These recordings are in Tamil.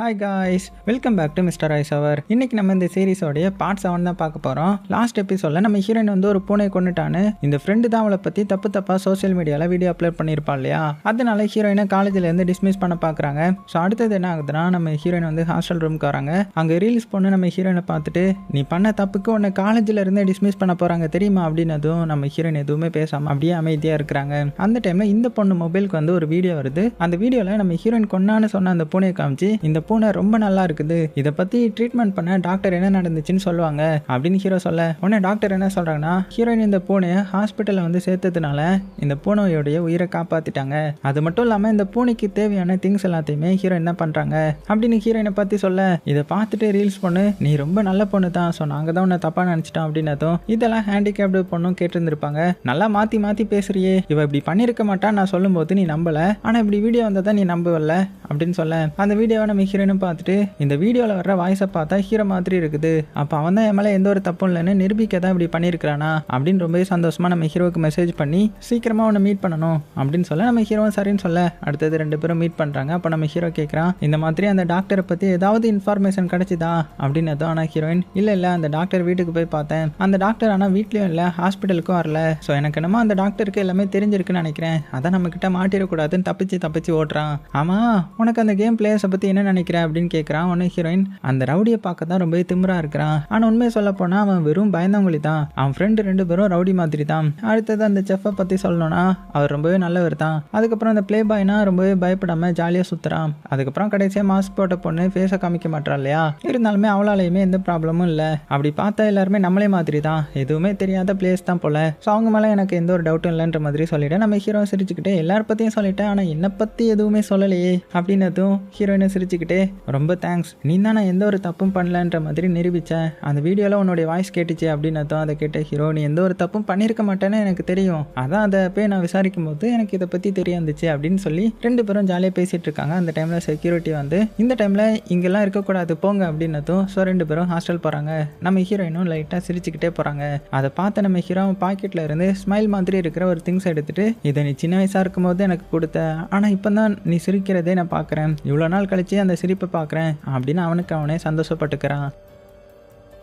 Hi guys welcome back to mister ice அவர் இன்னைக்கு நம்ம இந்த சீரிஸோடைய பார்ட் செவன் தான் பார்க்க போகிறோம் லாஸ்ட் எபிசோடில் நம்ம ஹீரோயின் வந்து ஒரு பூனை கொண்டுட்டான்னு இந்த ஃப்ரெண்டு தான் அவளை பற்றி தப்பு தப்பாக சோஷியல் மீடியாவில் வீடியோ அப்லோட் பண்ணியிருப்பா இல்லையா? அதனால ஹீரோயினை காலேஜ்லேருந்து டிஸ்மிஸ் பண்ண பார்க்குறாங்க ஸோ அடுத்தது என்ன ஆகுதுன்னா நம்ம ஹீரோயின் வந்து ஹாஸ்டல் ரூமுக்கு வராங்க. அங்கே ரீல்ஸ் பொண்ணு நம்ம ஹீரோயினை பார்த்துட்டு நீ பண்ண தப்புக்கு உன்னை காலேஜில் டிஸ்மிஸ் பண்ண போகிறாங்க தெரியுமா? அப்படின்னதும் நம்ம ஹீரோயின் எதுவுமே பேசாமல் அப்படியே அமைதியாக இருக்கிறாங்க. அந்த டைமில் இந்த பொண்ணு மொபைலுக்கு வந்து ஒரு வீடியோ வருது. அந்த வீடியோவில் நம்ம ஹீரோயின் கொன்னான்னு சொன்ன அந்த பூனையை காமிச்சு இந்த பூனை ரொம்ப நல்லா இருக்குது. இதை பற்றி ட்ரீட்மெண்ட் பண்ண டாக்டர் என்ன நடந்துச்சுன்னு சொல்லுவாங்க. அப்படின்னு ஹீரோ சொல்ல உடனே டாக்டர் என்ன சொல்கிறாங்கன்னா ஹீரோயின் இந்த பூனையை ஹாஸ்பிட்டலில் வந்து சேர்த்ததுனால இந்த பூனையோடைய உயிரை காப்பாற்றிட்டாங்க அது மட்டும் இல்லாமல் இந்த பூனைக்கு தேவையான திங்ஸ் எல்லாத்தையுமே ஹீரோ என்ன பண்ணுறாங்க அப்படின்னு ஹீரோயினை பற்றி சொல்ல இதை பார்த்துட்டு ரீல்ஸ் பொண்ணு. நீ ரொம்ப நல்ல பொண்ணு தான். ஸோ நாங்கள் தான் உன்னை தப்பாக நினச்சிட்டோம். அப்படின்னதும் இதெல்லாம் ஹேண்டிகேப்டு பொண்ணும் கேட்டிருந்திருப்பாங்க. நல்லா மாற்றி மாற்றி பேசுறியே. இவ இப்படி பண்ணியிருக்க மாட்டான் நான் சொல்லும்போது நீ நம்பலை. ஆனால் இப்படி வீடியோ வந்ததை நீ நம்பவில்ல. அப்படின்னு சொல்ல அந்த வீடியோவை நம்ம ஹீரோ நிற்கிறேன்னு பார்த்துட்டு இந்த வீடியோவில் வர்ற வாய்ஸை பார்த்தா ஹீரோ மாதிரி இருக்குது. அப்போ அவன் தான் என் மேலே எந்த ஒரு தப்பும் இல்லைன்னு நிரூபிக்க தான் இப்படி பண்ணியிருக்கிறானா? அப்படின்னு ரொம்பவே சந்தோஷமா நம்ம ஹீரோவுக்கு மெசேஜ் பண்ணி சீக்கிரமாக அவனை மீட் பண்ணணும் அப்படின்னு சொல்ல நம்ம ஹீரோவும் சரின்னு சொல்ல. அடுத்தது ரெண்டு பேரும் மீட் பண்ணுறாங்க அப்போ நம்ம ஹீரோ கேட்குறான் இந்த மாதிரி அந்த டாக்டரை பற்றி ஏதாவது இன்ஃபர்மேஷன் கிடைச்சிதா? அப்படின்னதும் ஆனால் ஹீரோயின் இல்லை இல்லை அந்த டாக்டர் வீட்டுக்கு போய் பார்த்தேன். அந்த டாக்டர் ஆனால் வீட்லேயும் இல்லை ஹாஸ்பிட்டலுக்கும் வரல. ஸோ எனக்கு என்னமோ அந்த டாக்டருக்கு எல்லாமே தெரிஞ்சிருக்குன்னு நினைக்கிறேன். அதான் நம்ம கிட்ட மாட்டிடக்கூடாதுன்னு தப்பிச்சு தப்பிச்சு ஓட்டுறான். ஆமாம் உனக்கு அந்த கேம் பிளேயர்ஸை பற்றி என்ன நினைக்கிற அப்படின்னு கேட்குறான் உடனே ஹீரோயின் அந்த ரவுடியை பார்க்க தான் ரொம்பவே திமிரா இருக்கிறான். ஆனால் உண்மையை சொல்ல போனால் அவன் வெறும் பயந்தவங்களி தான் அவன் ஃப்ரெண்டு ரெண்டு பேரும் ரவுடி மாதிரி தான் அடுத்தது அந்த செஃப்பை பற்றி சொல்லணும்னா அவர் ரொம்பவே நல்லவர் தான். அதுக்கப்புறம் அந்த ப்ளே பாய்னா ரொம்பவே பயப்படாமல் ஜாலியாக சுற்றுறான் அதுக்கப்புறம் கடைசியாக மாஸ்க் போட்ட பொண்ணு ஃபேஸை காமிக்க மாட்டா இல்லையா? இருந்தாலுமே அவளாலையுமே எந்த ப்ராப்ளமும் இல்லை. அப்படி பார்த்தா எல்லாருமே நம்மளே மாதிரி தான் எதுவுமே தெரியாத பிளேஸ் தான் போல. ஸோ அவங்க மேலே எனக்கு எந்த ஒரு டவுட்டும் இல்லைன்ற மாதிரி சொல்லிட்டு நம்ம ஹீரோ சிரிச்சுக்கிட்டே எல்லார பற்றியும் சொல்லிட்டேன். ஆனால் என்னை பற்றி எதுவுமே சொல்லலையே. அப்படின்னதும் ஹீரோயினை சிரிச்சுக்கிட்டு ரொம்ப தேங்க்ஸ் நீ தான் நான் எந்த ஒரு தப்பும் பண்ணலன்ற மாதிரி நிரூபித்தேன் அந்த வீடியோவில் உன்னுடைய வாய்ஸ் கேட்டுச்சு அப்படின்னதும் அதை கேட்ட ஹீரோ நீ எந்த ஒரு தப்பும் பண்ணியிருக்க மாட்டேன்னு எனக்கு தெரியும். அதான் அதை போய் நான் விசாரிக்கும் போது எனக்கு இதை பற்றி தெரிய வந்துச்சு அப்படின்னு சொல்லி ரெண்டு பேரும் ஜாலியாக பேசிகிட்டு இருக்காங்க. அந்த டைமில் செக்யூரிட்டி வந்து இந்த டைமில் இங்கெல்லாம் இருக்கக்கூடாது போங்க அப்படின்னதும் ஸோ ரெண்டு பேரும் ஹாஸ்டல் போகிறாங்க நம்ம ஹீரோயினும் லைட்டாக சிரிச்சுக்கிட்டே போகிறாங்க அதை பார்த்து நம்ம ஹீரோ பாக்கெட்டில் இருந்து ஸ்மைல் மாதிரி இருக்கிற ஒரு திங்ஸ் எடுத்துகிட்டு இதை நீ சின்ன வயசாக இருக்கும் போது எனக்கு கொடுத்த. ஆனால் இப்போ தான் நீ சிரிக்கிறதே நான் பார்க்குறேன். இவ்வளோ நாள் கழிச்சு அந்த சிரிப்பை பார்க்குறேன் அப்படின்னு அவனுக்கு அவனே சந்தோஷப்பட்டுக்கிறான்.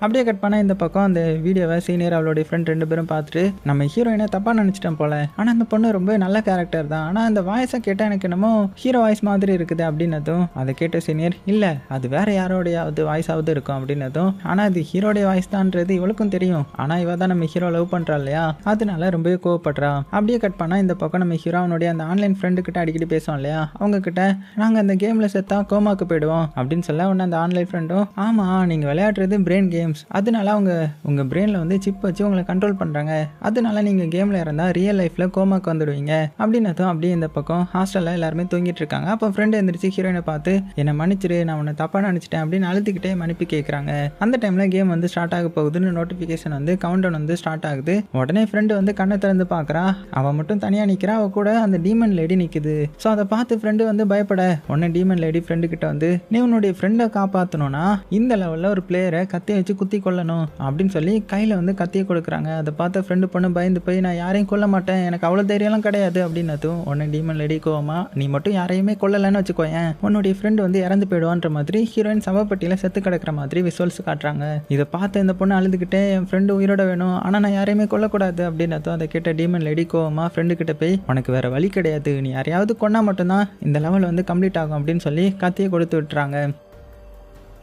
அப்படியே கட் பண்ண இந்த பக்கம் அந்த வீடியோவை சீனியர் அவளோட ஃப்ரெண்ட் ரெண்டு பேரும் பார்த்துட்டு நம்ம ஹீரோயினை தப்பாக நினச்சிட்டேன் போல. ஆனால் அந்த பொண்ணு ரொம்ப நல்ல கேரக்டர் தான். ஆனால் அந்த வாய்ஸை கேட்டால் எனக்கு என்னமோ ஹீரோ வாய்ஸ் மாதிரி இருக்குது அப்படின்னதும் அதை கேட்ட சீனியர் இல்லை அது வேற யாரோடையாவது வாய்ஸாவது இருக்கும் அப்படின்னதும் ஆனால் அது ஹீரோடைய வாய்ஸ் தான்ன்றது இவளுக்கும் தெரியும். ஆனால் இவ தான் நம்ம ஹீரோ லவ் பண்ணுறா இல்லையா? அதனால ரொம்பவே கோவப்படுறா. அப்படியே கட் பண்ணால் இந்த பக்கம் நம்ம ஹீரோ அவனுடைய அந்த ஆன்லைன் ஃப்ரெண்டு கிட்ட அடிக்கடி பேசுவோம் இல்லையா? அவங்க கிட்ட நாங்கள் அந்த கேமில் செத்தா கோமாக்கு போயிடுவோம் அப்படின்னு சொல்ல உடனே அந்த ஆன்லைன் ஃப்ரெண்டும் ஆமாம் நீங்கள் விளையாடுறது பிரெயின் கேம் கேம்ஸ் அதனால அவங்க உங்கள் பிரெயினில் வந்து சிப் வச்சு உங்களை கண்ட்ரோல் பண்ணுறாங்க அதனால நீங்கள் கேமில் இருந்தால் ரியல் லைஃப்பில் கோமாக்கு வந்துடுவீங்க. அப்படின்னதும் அப்படியே இந்த பக்கம் ஹாஸ்டலில் எல்லாருமே தூங்கிட்டு இருக்காங்க. அப்போ ஃப்ரெண்டு எந்திரிச்சு ஹீரோயினை பார்த்து என்னை மன்னிச்சிரு நான் உன்னை தப்பாக நினச்சிட்டேன் அப்படின்னு அழுத்துக்கிட்டே மன்னிப்பு கேட்குறாங்க அந்த டைமில் கேம் வந்து ஸ்டார்ட் ஆக போகுதுன்னு நோட்டிஃபிகேஷன் வந்து கவுண்டவுன் வந்து ஸ்டார்ட் ஆகுது. உடனே ஃப்ரெண்டு வந்து கண்ணை திறந்து பார்க்குறா அவள் மட்டும் தனியாக நிற்கிறா அவள் கூட அந்த டீமன் லேடி நிற்குது ஸோ அதை பார்த்து ஃப்ரெண்டு வந்து பயப்பட உடனே டீமன் லேடி ஃப்ரெண்டு கிட்ட வந்து நீ உன்னுடைய ஃப்ரெண்டை காப்பாற்றணும்னா இந்த லெவலில் ஒரு பிளேயரை கத்தி வச்சு குத்தி கொல்லணும் அப்படின்னு சொல்லி கையில் வந்து கத்தியை கொடுக்குறாங்க. அதை பார்த்த ஃப்ரெண்டு பொண்ணு பயந்து போய் நான் யாரையும் கொல்ல மாட்டேன். எனக்கு அவ்வளோ தைரியம்லாம் கிடையாது. அப்படின்னதும் உடனே டீமன் லேடி கோவமா? நீ மட்டும் யாரையுமே கொல்லலைன்னு வச்சுக்கோயேன் உன்னுடைய ஃப்ரெண்டு வந்து இறந்து போயிடுவான்ற மாதிரி ஹீரோயின் சவப்பட்டியில் செத்து கிடக்கிற மாதிரி விசுவல்ஸ் காட்டுறாங்க. இதை பார்த்து இந்த பொண்ணு அழுதுகிட்டே என் ஃப்ரெண்டு உயிரோட வேணும். ஆனால் நான் யாரையுமே கொல்லக்கூடாது. அப்படின்னதும் அதை கேட்ட டீமன் லேடி கோவமா ஃப்ரெண்டு கிட்ட போய் உனக்கு வேற வழி கிடையாது. நீ யாரையாவது கொன்னா மட்டும்தான் இந்த லெவல் வந்து கம்ப்ளீட் ஆகும். அப்படின்னு சொல்லி கத்தியை கொடுத்து விட்டுறாங்க.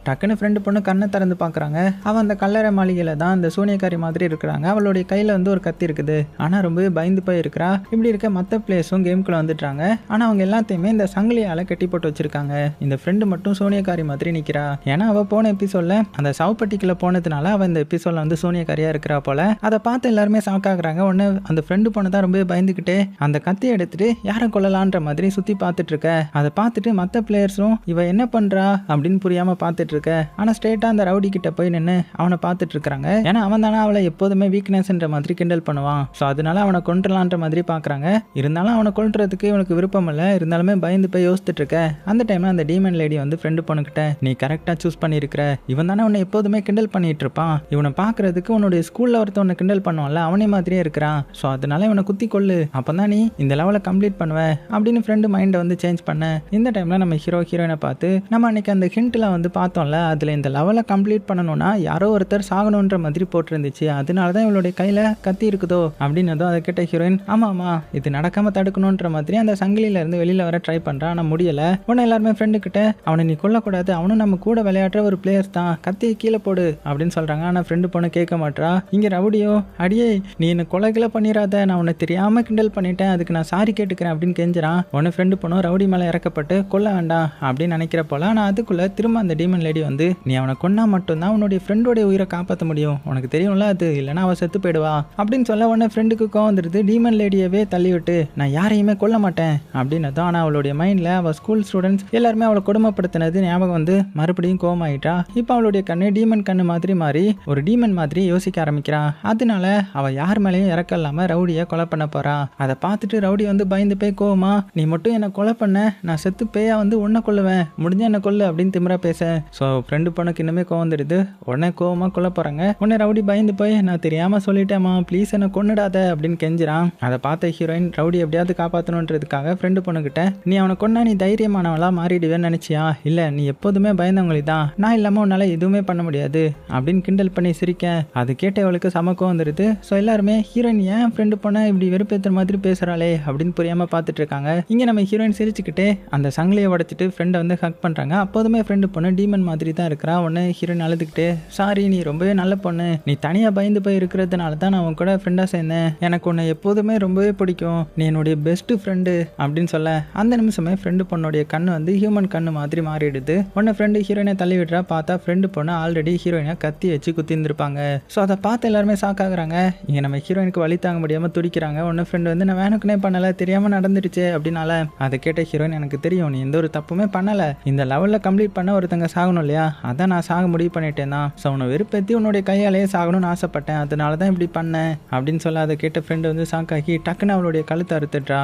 டக்குன்னு ஃப்ரெண்டு பொண்ணு கண்ணை திறந்து பார்க்குறாங்க. அவன் அந்த கல்லறை மாளிகையில் தான் அந்த சூனியக்காரி மாதிரி இருக்கிறாங்க. அவளுடைய கையில் வந்து ஒரு கத்தி இருக்குது. ஆனால் ரொம்பவே பயந்து போய் இருக்கிறா. இப்படி இருக்க மற்ற பிளேஸும் கேமுக்குள்ள வந்துட்டாங்க. ஆனால் அவங்க எல்லாத்தையுமே இந்த சங்கிலியால் கட்டி போட்டு வச்சிருக்காங்க. இந்த ஃப்ரெண்டு மட்டும் சூனியக்காரி மாதிரி நிற்கிறா ஏன்னா அவள் போன எபிசோடில் அந்த சவப்பட்டிக்குள்ள போனதுனால அவள் இந்த எபிசோடில் வந்து சூனியக்காரியாக இருக்கிறா போல. அதை பார்த்து எல்லாருமே சாக்காகிறாங்க ஆகுறாங்க. ஒன்று அந்த ஃப்ரெண்டு பொண்ணு தான் ரொம்பவே பயந்துக்கிட்டு அந்த கத்தி எடுத்துட்டு யாரை கொல்லலான்ற மாதிரி சுற்றி பார்த்துட்டு இருக்க. அதை பார்த்துட்டு மற்ற பிளேயர்ஸும் இவ என்ன பண்ணுறா அப்படின்னு புரியாமல் பார்த்துட்டு இருக்க. ஆனா ஸ்ட்ரெயிட்டா அந்த ரவுடி கிட்ட போய் நின்று அவனை பார்த்துட்டு இருக்காங்க ஏன்னா அவன் தானே அவளை எப்போதுமே வீக்னஸ்ன்ற மாதிரி கிண்டல் பண்ணுவான். ஸோ அதனால அவனை கொண்டுலான்ற மாதிரி பாக்குறாங்க இருந்தாலும் அவனை கொண்டுறதுக்கு இவனுக்கு விருப்பம் இல்லை. இருந்தாலுமே பயந்து போய் யோசிச்சுட்டு இருக்க. அந்த டைம்ல அந்த டீமன் லேடி வந்து ஃப்ரெண்டு பொண்ணுகிட்ட நீ கரெக்டா சூஸ் பண்ணியிருக்கிற. இவன் தானே உன்னை எப்போதுமே கிண்டல் பண்ணிட்டு இருப்பான். இவனை பார்க்கறதுக்கு உன்னுடைய ஸ்கூல்ல ஒருத்தவனை கிண்டல் பண்ணுவான்ல. அவனே மாதிரியே இருக்கிறான். ஸோ அதனால இவனை குத்தி கொள்ளு அப்பதான் நீ இந்த லெவலை கம்ப்ளீட் பண்ணுவ. அப்படின்னு ஃப்ரெண்டு மைண்டை வந்து சேஞ்ச் பண்ண. இந்த டைம்ல நம்ம ஹீரோ ஹீரோயினை பார்த்து நம்ம அன்னைக்கு அந்த ஹிண்ட்ல வந்து பார்த்தோம் பார்த்தோம்ல அதில் இந்த லெவலை கம்ப்ளீட் பண்ணணும்னா யாரோ ஒருத்தர் சாகணுன்ற மாதிரி போட்டிருந்துச்சு. அதனால தான் இவளுடைய கையில் கத்தி இருக்குதோ அப்படின்னதும் அதை கேட்ட ஹீரோயின் ஆமாம்மா ஆமா இது நடக்காமல் தடுக்கணுன்ற மாதிரி அந்த சங்கிலியில இருந்து வர ட்ரை பண்ணுறான் ஆனால் முடியல. உடனே எல்லாருமே ஃப்ரெண்டு கிட்ட அவனை நீ கொல்லக்கூடாது அவனும் நம்ம கூட விளையாடுற ஒரு பிளேயர் தான் கத்தியை கீழே போடு அப்படின்னு சொல்கிறாங்க ஆனால் ஃப்ரெண்டு பொண்ணு கேட்க மாட்றா. இங்கே ரவுடியோ அடியே நீ என்ன கொலைகளை பண்ணிடாத நான் உன்னை தெரியாமல் கிண்டல் பண்ணிட்டேன் அதுக்கு நான் சாரி கேட்டுக்கிறேன் அப்படின்னு கெஞ்சுறான். உன ஃப்ரெண்டு பொண்ணும் ரவுடி மேலே இறக்கப்பட்டு கொல்ல வேண்டாம் அப்படின்னு நினைக்கிற போல ஆனால் அதுக்குள்ளே திரும்ப அந்த டீமன் லேடி வந்து நீ அவனை கொன்னா மட்டும்தான் உன்னுடைய ஃப்ரெண்டோடைய உயிரை காப்பாற்ற முடியும். உனக்கு தெரியும்ல அது. இல்லைன்னா அவன் செத்து போயிடுவா. அப்படின்னு சொல்ல உடனே ஃப்ரெண்டுக்கு கோவம் வந்துடுது டீமன் லேடியவே தள்ளி விட்டு நான் யாரையுமே கொல்ல மாட்டேன். அப்படின்னு தான் ஆனால் அவளுடைய மைண்டில் அவள் ஸ்கூல் ஸ்டூடெண்ட்ஸ் எல்லாருமே அவளை கொடுமைப்படுத்தினது ஞாபகம் வந்து மறுபடியும் கோவமாயிட்டா. இப்போ அவளுடைய கண்ணு டீமன் கண்ணு மாதிரி மாறி ஒரு டீமன் மாதிரி யோசிக்க ஆரம்பிக்கிறான் அதனால அவள் யார் மேலேயும் இறக்க இல்லாம ரவுடியை கொலை பண்ண போறா. அதை பார்த்துட்டு ரவுடி வந்து பயந்து போய் கோவமா? நீ மட்டும் என்னை கொலை பண்ண. நான் செத்து பேயா வந்து உன்னை கொல்லுவேன். முடிஞ்ச என்ன கொல்லு அப்படின்னு திமிரா பேச. ஸோ ஃப்ரெண்டு பொண்ணுக்கு இன்னுமே கோவம் வந்துடுது உடனே கோவமாக கொல்ல போகிறாங்க உடனே ரவுடி பயந்து போய் நான் தெரியாமல் சொல்லிட்டேம்மா ப்ளீஸ் என்னை கொண்டுடாத அப்படின்னு கெஞ்சுறான். அதை பார்த்த ஹீரோயின் ரவுடி எப்படியாவது காப்பாற்றணுன்றதுக்காக ஃப்ரெண்டு பொண்ணுக்கிட்ட நீ அவனை கொண்டா நீ தைரியமானவளா மாறிடுவேன்னு நினச்சியா? இல்லை நீ எப்போதுமே பயந்தவங்களுக்கு தான். நான் இல்லாமல் உன்னால் எதுவுமே பண்ண முடியாது அப்படின்னு கிண்டல் பண்ணி சிரிக்க. அது கேட்ட அவளுக்கு சமக்கம் வந்துடுது ஸோ எல்லாருமே ஹீரோயின் ஏன் ஃப்ரெண்டு பொண்ணை இப்படி வெறுப்பேற்றுற மாதிரி பேசுகிறாளே அப்படின்னு புரியாமல் பார்த்துட்டு இருக்காங்க. இங்கே நம்ம ஹீரோயின் சிரிச்சுக்கிட்டே அந்த சங்கிலியை உடச்சிட்டு ஃப்ரெண்டை வந்து ஹக் பண்ணுறாங்க அப்போதுமே ஃப்ரெண்டு பொண்ணு டீமன் மாதிரி தான் இருக்கிறா. உடனே ஹீரோயின் அழுதுகிட்டே சாரி நீ ரொம்பவே நல்ல பொண்ணு. நீ தனியா பயந்து போய் இருக்கிறதுனால தான் நான் உன் கூட ஃப்ரெண்டா சேர்ந்தேன். எனக்கு உன்னை எப்போதுமே ரொம்பவே பிடிக்கும். நீ என்னுடைய பெஸ்ட் ஃப்ரெண்டு அப்படின்னு சொல்ல அந்த நிமிஷமே ஃப்ரெண்டு பொண்ணுடைய கண்ணு வந்து ஹியூமன் கண்ணு மாதிரி மாறிடுது. உடனே ஃப்ரெண்டு ஹீரோயினை தள்ளி விடுறா பார்த்தா ஃப்ரெண்டு பொண்ணு ஆல்ரெடி ஹீரோயினை கத்தி வச்சு குத்திருந்துருப்பாங்க ஸோ அதை பார்த்து எல்லாருமே ஷாக் ஆகுறாங்க. இங்கே நம்ம ஹீரோயினுக்கு வழி தாங்க முடியாமல் துடிக்கிறாங்க. ஒன்று ஃப்ரெண்டு வந்து நான் வேணுக்குனே பண்ணலை தெரியாமல் நடந்துடுச்சு அப்படின்னால அதை கேட்ட ஹீரோயின் எனக்கு தெரியும். நீ எந்த ஒரு தப்புமே பண்ணலை. இந்த லெவலில் கம்ப்ளீட் பண்ண ஒருத்தங்க சாகணும். இல்லையா? அதான் நான் சாக முடிவு பண்ணிட்டேன் தான் ஸோ உன்னை வெறுப்பேற்றி உன்னுடைய கையாலேயே சாகணும்னு ஆசைப்பட்டேன். அதனால தான் இப்படி பண்ணேன் அப்படின்னு சொல்ல அதை கேட்ட ஃப்ரெண்டு வந்து ஷாக்காகி டக்குன்னு அவளுடைய கழுத்தை அறுத்துட்றா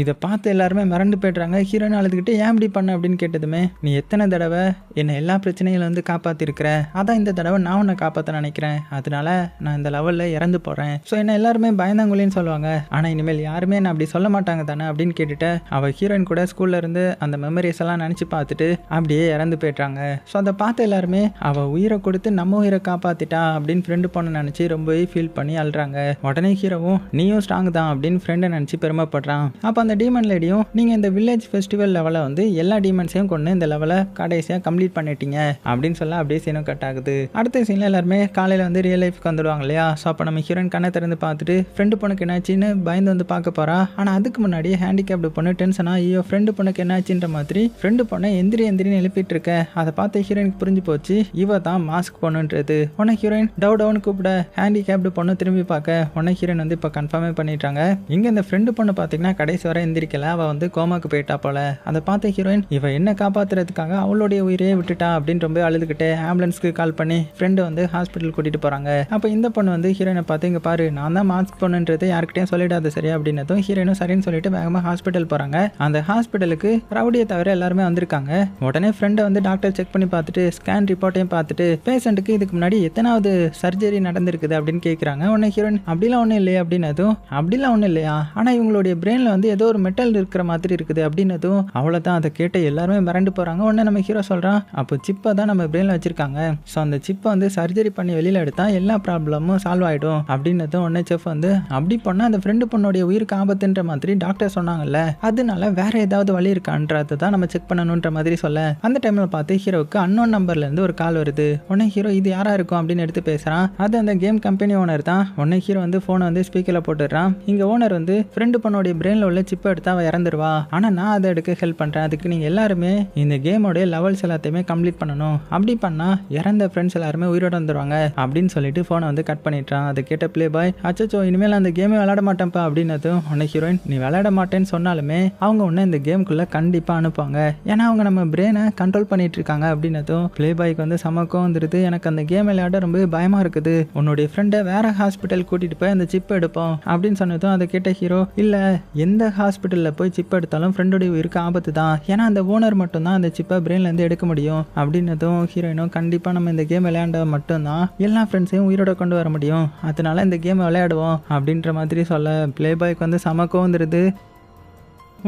இதை பார்த்து எல்லாருமே மறந்து போய்ட்றாங்க. ஹீரோயின் அழுதுகிட்டு ஏன் இப்படி பண்ண? அப்படின்னு கேட்டதுமே நீ எத்தனை தடவை என்னை எல்லா பிரச்சனைகளும் வந்து காப்பாற்றிருக்கிற அதான் இந்த தடவை நான் உன்னை காப்பாற்ற நினைக்கிறேன். அதனால நான் இந்த லெவலில் இறந்து போகிறேன் ஸோ என்ன எல்லாருமே பயந்தாங்குழின்னு சொல்லுவாங்க. ஆனால் இனிமேல் யாருமே நான் அப்படி சொல்ல மாட்டாங்க தானே? அப்படின்னு கேட்டுட்டு அவள் ஹீரோயின் கூட ஸ்கூல்ல இருந்து அந்த மெமரிஸ் எல்லாம் நினச்சி பார்த்துட்டு அப்படியே இறந்து போயிட்டாங்க ஸோ அதை பார்த்து எல்லாருமே அவள் உயிரை கொடுத்து நம்ம உயிரை காப்பாற்றிட்டா அப்படின்னு ஃப்ரெண்டு பொண்ணு நினச்சி ரொம்பவே ஃபீல் பண்ணி அழுறாங்க. உடனே ஹீரோவும் நீயும் ஸ்ட்ராங் தான் அப்படின்னு ஃப்ரெண்டை நினச்சி பெருமைப்படுறான். அப்போ அந்த டீமன் லேடியும் நீங்கள் இந்த வில்லேஜ் ஃபெஸ்டிவல் லெவலில் வந்து எல்லா டீமன்ஸையும் கொண்டு இந்த லெவலை கடைசியாக கம்ப்ளீட் பண்ணிட்டீங்க. அப்படின்னு சொல்ல அப்படியே சீனும் கட் ஆகுது. அடுத்த சீனில் எல்லாருமே காலையில் வந்து ரியல் லைஃப்க்கு வந்துடுவாங்க இல்லையா? ஸோ அப்போ நம்ம ஹீரோயின் கண்ணை திறந்து பார்த்துட்டு ஃப்ரெண்டு பொண்ணுக்கு என்னாச்சுன்னு பயந்து வந்து பார்க்க போகிறா ஆனால் அதுக்கு முன்னாடி ஹேண்டிகேப்டு பொண்ணு டென்ஷனாக ஐயோ ஃப்ரெண்டு பொண்ணுக்கு என்னாச்சுன்ற மாதிரி ஃப்ரெண்டு பொண்ணை எந்திரி எந்திரின்னு எழுப்பிட்டு இருக்க. அதை பார்த்து ஹீரோயினுக்கு புரிஞ்சு போச்சு இவ தான் மாஸ்க் பொண்ணுன்றது உன ஹீரோயின் டவு டவுன் கூப்பிட ஹேண்டிகேப்டு பொண்ணு திரும்பி பார்க்க. உன ஹீரோயின் வந்து இப்போ கன்ஃபார்மே பண்ணிட்டாங்க இங்கே இந்த ஃப்ரெண்டு பொண்ணு பார்த்தீங்கன்னா கடைசி வரை எந்திரிக்கல. அவள் வந்து கோமாக்கு போயிட்டா போல. அதை பார்த்த ஹீரோயின் இவ என்ன காப்பாத்துறதுக்காக அவளுடைய உயிரையே விட்டுட்டா? அப்படின்னு ரொம்ப அழுதுகிட்டு ஆம்புலன்ஸ்க்கு கால் பண்ணி ஃப்ரெண்டு வந்து ஹாஸ்பிட்டல் கூட்டிட்டு போறாங்க. அப்போ இந்த பொண்ணு வந்து ஹீரோயினை பார்த்து இங்கே பாரு நான் தான் மாஸ்க் பொண்ணுன்றது யாருக்கிட்டையும் சொல்லிடாது சரியா? அப்படின்னதும் ஹீரோயினும் சரின்னு சொல்லிட்டு வேகமாக ஹாஸ்பிட்டல் போறாங்க. அந்த ஹாஸ்பிட்டலுக்கு ரவுடியை தவிர எல்லாருமே வந்திருக்காங்க. உடனே ஃப்ரெண்டை வந்து டாக்டர் செக் பண்ணி பார்த்துட்டு ஸ்கேன் ரிப்போர்ட்டையும் பார்த்துட்டு பேஷண்ட்டுக்கு இதுக்கு முன்னாடி எத்தனாவது சர்ஜரி நடந்திருக்குது? அப்படின்னு கேட்குறாங்க உடனே ஹீரோயின் அப்படிலாம் ஒன்றும் இல்லையா அப்படின்னதும் அப்படிலாம் ஒன்றும் இல்லையா? ஆனால் இவங்களுடைய பிரெயினில் வந்து ஏதோ ஒரு மெட்டல் இருக்கிற மாதிரி இருக்குது அப்படின்னதும் அவ்வளோதான் அதை கேட்டு எல்லாருமே மிரண்டு போகிறாங்க உடனே நம்ம ஹீரோ சொல்கிறான் அப்போ சிப்பை தான் நம்ம பிரெயினில் வச்சுருக்காங்க. ஸோ அந்த சிப்பை வந்து சர்ஜரி பண்ணி வெளியில் எடுத்தால் எல்லா ப்ராப்ளமும் சால்வ் ஆகிடும் அப்படின்னதும் உடனே செஃப் வந்து அப்படி பண்ணால் அந்த ஃப்ரெண்டு பொண்ணுடைய உயிருக்கு ஆபத்துன்ற மாதிரி டாக்டர் சொன்னாங்கல்ல அதனால வேற ஏதாவது வழி இருக்கான்றதை தான் நம்ம செக் பண்ணணுன்ற மாதிரி சொல்ல. அந்த டைமில் பார்த்து ஹீரோவுக்கு அன்னோன் நம்பர்லேருந்து ஒரு கால் வருது. உடனே ஹீரோ இது யாரா இருக்கும்? அப்படின்னு எடுத்து பேசுகிறான் அது அந்த கேம் கம்பெனி ஓனர் தான். உடனே ஹீரோ வந்து ஃபோனை வந்து ஸ்பீக்கரில் போட்டுடுறான். இங்கே ஓனர் வந்து ஃப்ரெண்டு பொண்ணுடைய பிரெயினில் உள்ள சிப்பை எடுத்து அவள் இறந்துருவா. ஆனால் நான் அதை எடுக்க ஹெல்ப் பண்ணுறேன் அதுக்கு நீங்கள் எல்லாருமே இந்த கேமோடைய லெவல்ஸ் எல்லாத்தையுமே கம்ப்ளீட் பண்ணணும். அப்படி பண்ணால் இறந்த ஃப்ரெண்ட்ஸ் எல்லாருமே உயிரோட வந்துடுவாங்க அப்படின்னு சொல்லிட்டு ஃபோனை வந்து கட் பண்ணிட்டான் அதை கேட்ட ப்ளே பாய் அச்சோ இனிமேல் அந்த கேமே விளையாட மாட்டேன்ப்பா அப்படின்னதும் உன்னை ஹீரோயின் நீ விளையாட மாட்டேன்னு சொன்னாலுமே அவங்க உன்னை இந்த கேமுக்குள்ளே கண்டிப்பாக அனுப்புவாங்க. ஏன்னா அவங்க நம்ம பிரெயினை கண்ட்ரோல் பண்ணிட்டு இருக்காங்க அப்படின்னதும் ப்ளே பாய்க்கு வந்து சமக்கம் வந்துடுது எனக்கு அந்த கேம் விளையாட ரொம்ப பயமாக இருக்குது. உன்னுடைய ஃப்ரெண்டை வேற ஹாஸ்பிட்டல் கூட்டிகிட்டு போய் அந்த சிப் எடுப்போம் அப்படின்னு சொன்னதும் அதை கேட்ட ஹீரோ இல்லை எந்த ஹாஸ்பிட்டலில் போய் சிப் எடுத்தாலும் ஃப்ரெண்டோட உயிருக்கு ஆபத்து தான். ஏன்னா அந்த ஓனர் மட்டும்தான் அந்த சிப்பை பிரெயின்லேருந்து எடுக்க முடியும். அப்படின்னதும் ஹீரோயினும் கண்டிப்பாக நம்ம இந்த கேம் விளையாண்டா மட்டும்தான் எல்லா ஃப்ரெண்ட்ஸையும் உயிரோட கொண்டு வர முடியும். அதனால இந்த கேம் விளையாடுவோம் அப்படின்ற மாதிரி சொல்ல ப்ளே பாய்க்கு வந்து சமக்கம் வந்துடுது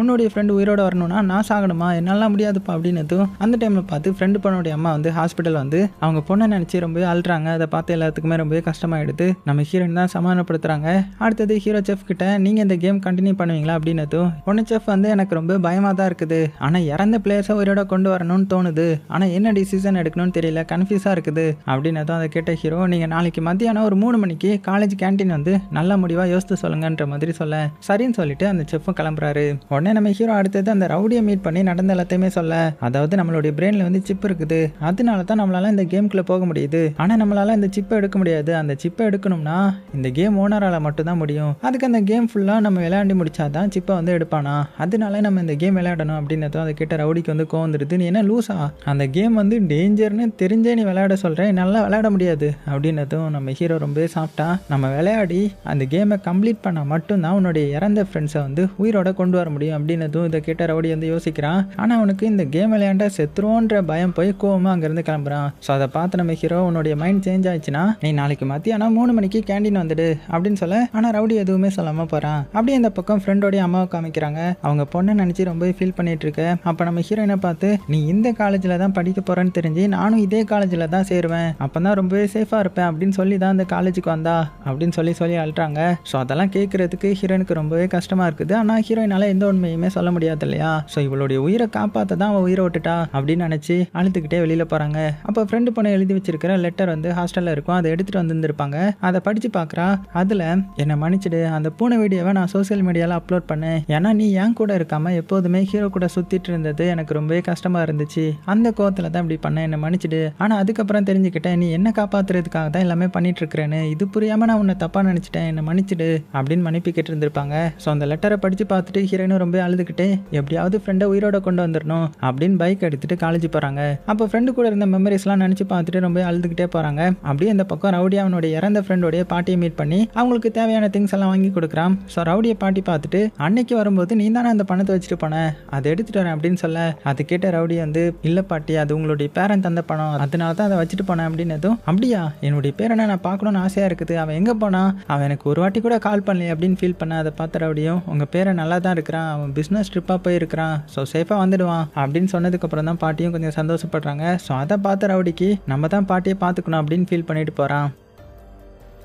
உன்னுடைய ஃப்ரெண்டு உயிரோட வரணும்னா நான் சாகணுமா? என்னால் முடியாதுப்பா அப்படின்னதும் அந்த டைமில் பார்த்து ஃப்ரெண்டு பொண்ணுடைய அம்மா வந்து ஹாஸ்பிட்டல் வந்து அவங்க பொண்ணை நினச்சி ரொம்பவே அழுறாங்க. அதை பார்த்து எல்லாத்துக்குமே ரொம்பவே கஷ்டமாயிடுது. நம்ம ஹீரோயின் தான் சமாதானப்படுத்துறாங்க. அடுத்தது ஹீரோ செஃப் கிட்ட நீங்கள் இந்த கேம் கண்டினியூ பண்ணுவீங்களா? அப்படின்னதும் பொண்ணு செஃப் வந்து எனக்கு ரொம்ப பயமாக தான் இருக்குது. ஆனால் இறந்த பிளேயர்ஸை உயிரோட கொண்டு வரணும்னு தோணுது. ஆனால் என்ன டிசிஷன் எடுக்கணும்னு தெரியல. கன்ஃபியூஸாக இருக்குது. அப்படின்னதும் அதை கேட்ட ஹீரோ நீங்கள் நாளைக்கு மத்தியானம் ஒரு மூணு மணிக்கு காலேஜ் கேண்டீன் வந்து நல்ல முடிவாக யோசித்து சொல்லுங்கன்ற மாதிரி சொல்ல சரின்னு சொல்லிட்டு அந்த செஃப்பும் கிளம்புறாரு. உடனே நம்ம ஹீரோ அடுத்தது அந்த ரவுடியை மீட் பண்ணி நடந்த எல்லாத்தையுமே சொல்ல. அதாவது நம்மளுடைய பிரெயினில் வந்து சிப் இருக்குது. அதனால தான் நம்மளால இந்த கேம்குள்ளே போக முடியுது. ஆனால் நம்மளால இந்த சிப்பை எடுக்க முடியாது. அந்த சிப்பை எடுக்கணும்னா இந்த கேம் ஓனரால் மட்டும்தான் முடியும். அதுக்கு அந்த கேம் ஃபுல்லாக நம்ம விளையாண்டு முடிச்சாதான் சிப்பை வந்து எடுப்பானா? அதனால நம்ம இந்த கேம் விளையாடணும் அப்படின்னதும் அதை கிட்ட ரவுடிக்கு வந்து கோவம் நீ என்ன லூஸா அந்த கேம் வந்து டேஞ்சர்னு தெரிஞ்சே நீ விளையாட சொல்கிறேன் நல்லா விளையாட முடியாது. அப்படின்னதும் நம்ம ஹீரோ ரொம்பவே சாப்பிட்டா நம்ம விளையாடி அந்த கேமை கம்ப்ளீட் பண்ணால் மட்டும்தான் உன்னுடைய இறந்த ஃப்ரெண்ட்ஸை வந்து உயிரோட கொண்டு வர முடியும். அப்படின்னதும் இதை கேட்ட ரவுடி வந்து யோசிக்கிறான். ஆனால் அவனுக்கு இந்த கேம் விளையாண்டா செத்துருவோன்ற பயம் போய் கோவமாக அங்கேருந்து கிளம்புறான். ஸோ அதை பார்த்து நம்ம ஹீரோ உன்னுடைய மைண்ட் சேஞ்ச் ஆயிடுச்சுன்னா நீ நாளைக்கு மத்தியானம் மூணு மணிக்கு கேண்டீன் வந்துடு அப்படின்னு சொல்ல ஆனால் ரவுடி எதுவுமே சொல்லாமல் போகிறான் அப்படியே இந்த பக்கம் ஃப்ரெண்டோடைய அம்மாவை காமிக்கிறாங்க. அவங்க பொண்ணை நினச்சி ரொம்ப ஃபீல் பண்ணிட்டு இருக்க. அப்போ நம்ம ஹீரோயினை பார்த்து நீ இந்த காலேஜில் தான் படிக்க போகிறேன்னு தெரிஞ்சு நானும் இதே காலேஜில் தான் சேருவேன். அப்போ தான் ரொம்பவே சேஃபாக இருப்பேன் அப்படின்னு சொல்லி தான் அந்த காலேஜுக்கு வந்தா அப்படின்னு சொல்லி சொல்லி அழுறாங்க. ஸோ அதெல்லாம் கேட்குறதுக்கு ஹீரோயினுக்கு ரொம்பவே கஷ்டமாக இருக்குது. ஆனால் ஹீரோயினால எந்த உண்மையுமே சொல்ல முடியாது இல்லையா ஸோ இவளுடைய உயிரை காப்பாற்ற தான் அவள் உயிரை விட்டுட்டா அப்படின்னு நினச்சி அழுத்துக்கிட்டே வெளியில் போகிறாங்க அப்போ ஃப்ரெண்டு பொண்ணு எழுதி வச்சிருக்கிற லெட்டர் வந்து ஹாஸ்டலில் இருக்கும். அதை எடுத்துகிட்டு வந்திருந்திருப்பாங்க. அதை படித்து பார்க்குறா அதில் என்னை மன்னிச்சிடு. அந்த பூனை வீடியோவை நான் சோஷியல் மீடியாவில் அப்லோட் பண்ணேன். ஏன்னா நீ என் கூட இருக்காமல் எப்போதுமே ஹீரோ கூட சுற்றிட்டு இருந்தது எனக்கு ரொம்பவே கஷ்டமாக இருந்துச்சு. அந்த கோவத்தில் தான் இப்படி பண்ணேன். என்னை மன்னிச்சிடு. ஆனால் அதுக்கப்புறம் தெரிஞ்சுக்கிட்டேன். நீ என்ன காப்பாற்றுறதுக்காக தான் எல்லாமே பண்ணிட்டு இருக்கிறேன்னு. இது புரியாமல் நான் உன்னை தப்பாக நினச்சிட்டேன். என்னை மன்னிச்சிடு. அப்படின்னு மன்னிப்பு கேட்டிருந்திருப்பாங்க. ஸோ அந்த லெட்டரை படித்து பார்த்துட்டு ஹீரோயினும் ரொம்ப அழுதுகிட்டு எப்படியாவது ஃப்ரெண்டை உயிரோட கொண்டு வந்துடணும் அப்படின்னு பைக் எடுத்துட்டு காலேஜ் போகிறாங்க அப்போ ஃப்ரெண்டு கூட இருந்த மெமரிஸ்லாம் நினச்சி பார்த்துட்டு ரொம்ப அழுதுகிட்டே போகிறாங்க அப்படியே இந்த பக்கம் ரவுடி அவனுடைய இறந்த ஃப்ரெண்டோடைய பாட்டியை மீட் பண்ணி அவங்களுக்கு தேவையான திங்ஸ் எல்லாம் வாங்கி கொடுக்குறான். ஸோ ரவுடியை பாட்டி பார்த்துட்டு அன்னைக்கு வரும்போது நீ தானே அந்த பணத்தை வச்சுட்டு போன? அதை எடுத்துட்டு வரேன் அப்படின்னு சொல்ல அது கேட்ட ரவுடி வந்து இல்லை பாட்டி அது உங்களுடைய பேரன் தந்த பணம். அதனால தான் அதை வச்சுட்டு போனேன் அப்படின்னு எதுவும் அப்படியா? என்னுடைய பேரனை நான் பார்க்கணும்னு ஆசையாக இருக்குது. அவன் எங்கே போனான்? அவன் எனக்கு ஒரு வாட்டி கூட கால் பண்ணல அப்படின்னு ஃபீல் பண்ண அதை பார்த்த ரவுடியும் உங்கள் பேரன் நல்லா தான் இருக்கிறான். அவன் பிஸ்னஸ் ட்ரிப்பாக போயிருக்கிறான். ஸோ சேஃபாக வந்துடுவான். அப்படின்னு சொன்னதுக்கப்புறம் தான் பாட்டியும் கொஞ்சம் சந்தோஷப்படுறாங்க. ஸோ அதை பார்த்த ரவுடிக்கு நம்ம தான் பாட்டியை பார்த்துக்கணும் அப்படின்னு ஃபீல் பண்ணிட்டு போகிறான்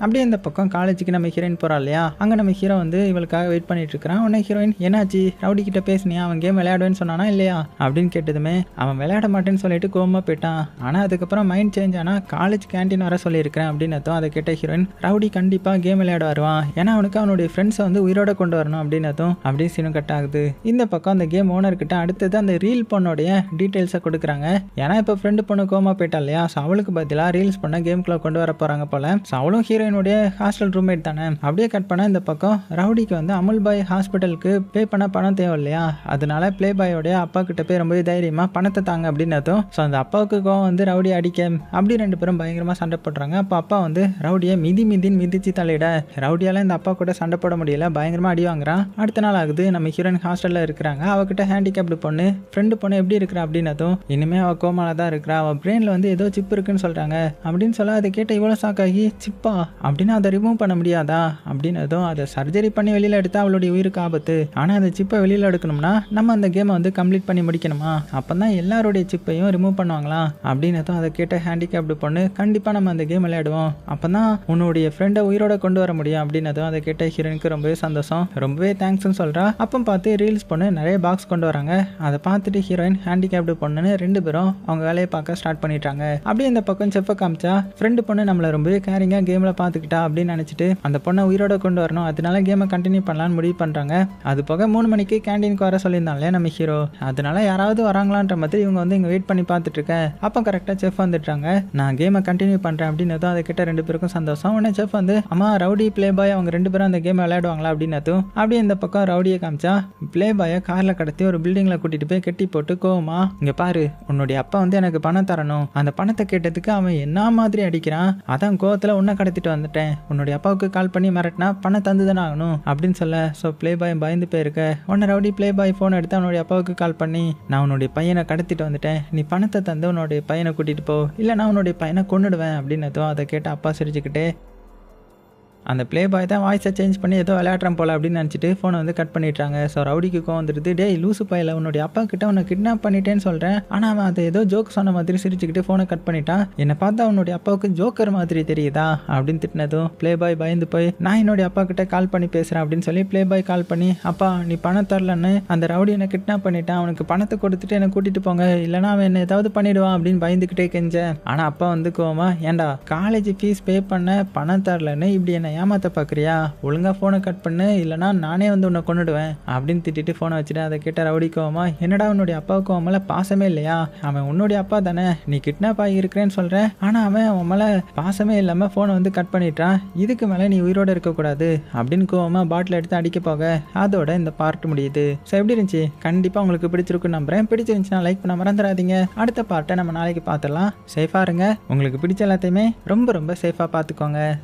அப்படியே இந்த பக்கம் காலேஜுக்கு நம்ம ஹீரோயின் போகிறா இல்லையா? அங்கே நம்ம ஹீரோ வந்து இவளுக்காக வெயிட் பண்ணிட்டு இருக்கிறான். உடனே ஹீரோயின் என்னாச்சு? ரவுடி கிட்ட பேசினியா? அவன் கேம் விளையாடுவேன்னு சொன்னானா இல்லையா? அப்படின்னு கேட்டதுமே அவன் விளையாட மாட்டேன்னு சொல்லிட்டு கோவமாக போயிட்டான். ஆனால் அதுக்கப்புறம் மைண்ட் சேஞ்ச் ஆனால் காலேஜ் கேண்டீன் வர சொல்லியிருக்கிறேன் அப்படின்னதும் அதை கேட்ட ஹீரோயின் ரவுடி கண்டிப்பாக கேம் விளையாட வருவான் ஏன்னா அவனுக்கு அவனுடைய ஃப்ரெண்ட்ஸை வந்து உயிரோட கொண்டு வரணும் அப்படின்னதும் அப்படியே சீனும் கட் ஆகுது. இந்த பக்கம் அந்த கேம் ஓனர்கிட்ட அடுத்தது அந்த ரீல் பொண்ணுடைய டீட்டெயில்ஸை கொடுக்குறாங்க. ஏன்னா இப்போ ஃப்ரெண்டு பொண்ணு கோமா போயிட்டா இல்லையா? ஸோ அவளுக்கு பதிலாக ரீல்ஸ் பண்ண கேம்குள்ளே கொண்டு வர போகிறாங்க போல. ஸோ அவளும் என்னுடைய ஹாஸ்டல் ரூம்மேட் தானே? அப்படியே கட் பண்ண இந்த பக்கம் ரவுடிக்கு வந்து அமுல் பாய் ஹாஸ்பிட்டலுக்கு பே பண்ண பணம் தேவை இல்லையா? அதனால ப்ளே பாயோடைய அப்பா கிட்ட போய் ரொம்பவே தைரியமா பணத்தை தாங்க அப்படின்னதும் ஸோ அந்த அப்பாவுக்கு கோவம் வந்து ரவுடி அடிக்க. அப்படி ரெண்டு பேரும் பயங்கரமா சண்டை போடுறாங்க. அப்போ அப்பா வந்து ரவுடியை மிதி மிதின்னு மிதிச்சு தலையிட ரவுடியால இந்த அப்பா கூட சண்டை போட முடியல. பயங்கரமா அடி வாங்குறான். அடுத்த நாள் ஆகுது. நம்ம ஹீரோயின் ஹாஸ்டல்ல இருக்கிறாங்க. அவகிட்ட ஹேண்டிகேப்டு பொண்ணு. ஃப்ரெண்டு பொண்ணு எப்படி இருக்கிறா அப்படின்னதும் இனிமே அவ கோமால தான் இருக்கிறா. அவ பிரெயின்ல வந்து ஏதோ சிப் இருக்குன்னு சொல்றாங்க. அப்படின்னு சொல்ல அதை கேட்ட இவ்வளோ ஆகி சிப்பா அப்படின்னு அதை ரிமூவ் பண்ண முடியாதா? அப்படின்னு எதுவும் அதை சர்ஜரி பண்ணி வெளியில் எடுத்தால் அவளுடைய உயிருக்கு ஆபத்து. ஆனால் அந்த சிப்பை வெளியில் எடுக்கணும்னா நம்ம அந்த கேமை வந்து கம்ப்ளீட் பண்ணி முடிக்கணுமா? அப்போ தான் எல்லாருடைய சிப்பையும் ரிமூவ் பண்ணுவாங்களா? அப்படின்னதும் அதை கேட்ட ஹேண்டிகேப்டு பொண்ணு கண்டிப்பாக நம்ம அந்த கேம் விளையாடுவோம். அப்போ தான் உன்னுடைய ஃப்ரெண்டை உயிரோட கொண்டு வர முடியும் அப்படின்னதும் அதை கேட்ட ஹீரோனுக்கு ரொம்பவே சந்தோஷம். ரொம்பவே தேங்க்ஸ்னு சொல்கிறா அப்போ பார்த்து ரீல்ஸ் பொண்ணு நிறைய பாக்ஸ் கொண்டு வராங்க. அதை பார்த்துட்டு ஹீரோயின் ஹேண்டிகேப்டு பொண்ணுன்னு ரெண்டு பேரும் அவங்க வேலையை பார்க்க ஸ்டார்ட் பண்ணிட்டாங்க. அப்படியே இந்த பக்கம் செப்பை காமிச்சா ஃப்ரெண்டு பொண்ணு நம்மளை ரொம்பவே கேரிங்காக கேமில் பார்த்து பார்த்துக்கிட்டா அப்படின்னு நினச்சிட்டு அந்த பொண்ணை உயிரோட கொண்டு வரணும். அதனால கேமை கண்டினியூ பண்ணலான்னு முடிவு பண்ணுறாங்க அது போக மூணு மணிக்கு கேண்டீனுக்கு வர சொல்லியிருந்தாங்களே நம்ம ஹீரோ அதனால யாராவது வராங்களான்ற மாதிரி இவங்க வந்து இங்கே வெயிட் பண்ணி பார்த்துட்டு இருக்கேன் அப்போ கரெக்டாக செஃப் வந்துட்டாங்க நான் கேமை கண்டினியூ பண்ணுறேன் அப்படின்னு அதை கிட்ட ரெண்டு பேருக்கும் சந்தோஷம். உடனே செஃப் வந்து அம்மா ரவுடி ப்ளே பாய் அவங்க ரெண்டு பேரும் அந்த கேமை விளையாடுவாங்களா? அப்படின்னதும் அப்படியே இந்த பக்கம் ரவுடியை காமிச்சா ப்ளே பாயை காரில் கடத்தி ஒரு பில்டிங்கில் கூட்டிட்டு போய் கட்டி போட்டு கோவமா இங்கே பாரு உன்னுடைய அப்பா வந்து எனக்கு பணம் தரணும். அந்த பணத்தை கேட்டதுக்கு அவன் என்ன மாதிரி அடிக்கிறான்? அதான் கோவத்தில் உன்னை கடத்திட்டு வந்துட்டேன். உன்னுடைய அப்பாவுக்கு கால் பண்ணி மிரட்டினா பணம் தந்து தானே ஆகணும் அப்படின்னு சொல்ல ஸோ ப்ளே பாய் பயந்து போயிருக்க. உன்னை ரவுடி ப்ளே பாய் ஃபோன் எடுத்து அவனுடைய அப்பாவுக்கு கால் பண்ணி நான் உன்னுடைய பையனை கடத்திட்டு வந்துட்டேன். நீ பணத்தை தந்து உன்னுடைய பையனை கூட்டிட்டு போ. இல்லை நான் உன்னுடைய பையனை கொண்டுடுவேன் அப்படின்னதும் அதை கேட்டு அப்பா சிரிச்சுக்கிட்டே அந்த ப்ளே பாய் தான் வாய்ஸை சேஞ்ச் பண்ணி ஏதோ விளையாடுறேன் போல அப்படின்னு நினச்சிட்டு ஃபோனை வந்து கட் பண்ணிட்டாங்க ஸோ ரவுடிக்கு கோவம் வந்துடுது டேய் லூசு பாயில் உன்னுடைய அப்பா கிட்ட உன்னை கிட்னாப் பண்ணிட்டேன்னு சொல்கிறேன் ஆனால் அவன் அதை ஏதோ ஜோக் சொன்ன மாதிரி சிரிச்சுக்கிட்டு ஃபோனை கட் பண்ணிட்டான். என்னை பார்த்தா உன்னுடைய அப்பாவுக்கு ஜோக்கர் மாதிரி தெரியுதா? அப்படின்னு திட்டினதும் ப்ளே பாய் பயந்து போய் நான் என்னுடைய அப்பா கிட்ட கால் பண்ணி பேசுகிறேன் அப்படின்னு சொல்லி ப்ளே பாய் கால் பண்ணி அப்பா நீ பணம் தரலன்னு அந்த ரவுடி என்னை கிட்னாப் பண்ணிட்டான். அவனுக்கு பணத்தை கொடுத்துட்டு என்னை கூட்டிட்டு போங்க. இல்லைனா அவன் என்ன ஏதாவது பண்ணிடுவான் அப்படின்னு பயந்துக்கிட்டே கெஞ்சேன். ஆனால் அப்பா வந்து கோவமா ஏன்டா காலேஜ் ஃபீஸ் பே பண்ண பணம் தரலன்னு இப்படி என்ன ஏமாத்த பார்க்குறியா? ஒழுங்காக ஃபோனை கட் பண்ணு இல்லைனா நானே வந்து உன்னை கொண்டுடுவேன் அப்படின்னு திட்டிட்டு ஃபோனை வச்சுட்டு அதை கேட்ட ரவுடி கோவமா என்னடா உன்னுடைய அப்பாவுக்கு அவன் மேலே பாசமே இல்லையா? அவன் உன்னுடைய அப்பா தானே நீ கிட்னாப் ஆகி இருக்கிறேன்னு சொல்கிறேன் ஆனால் அவன் அவன் மேலே பாசமே இல்லாமல் ஃபோனை வந்து கட் பண்ணிட்டான் இதுக்கு மேலே நீ உயிரோடு இருக்கக்கூடாது அப்படின்னு கோவமாக பாட்டில் எடுத்து அடிக்க போக அதோட இந்த பார்ட் முடியுது. ஸோ எப்படி இருந்துச்சு? கண்டிப்பாக உங்களுக்கு பிடிச்சிருக்குன்னு நம்புறேன். பிடிச்சிருந்துச்சுன்னா லைக் பண்ண மறந்துடாதீங்க. அடுத்த பார்ட்டை நம்ம நாளைக்கு பார்த்துடலாம். சேஃபாக இருங்க. உங்களுக்கு பிடிச்ச எல்லாத்தையுமே ரொம்ப ரொம்ப சேஃபாக பார்த்துக்கோங்க.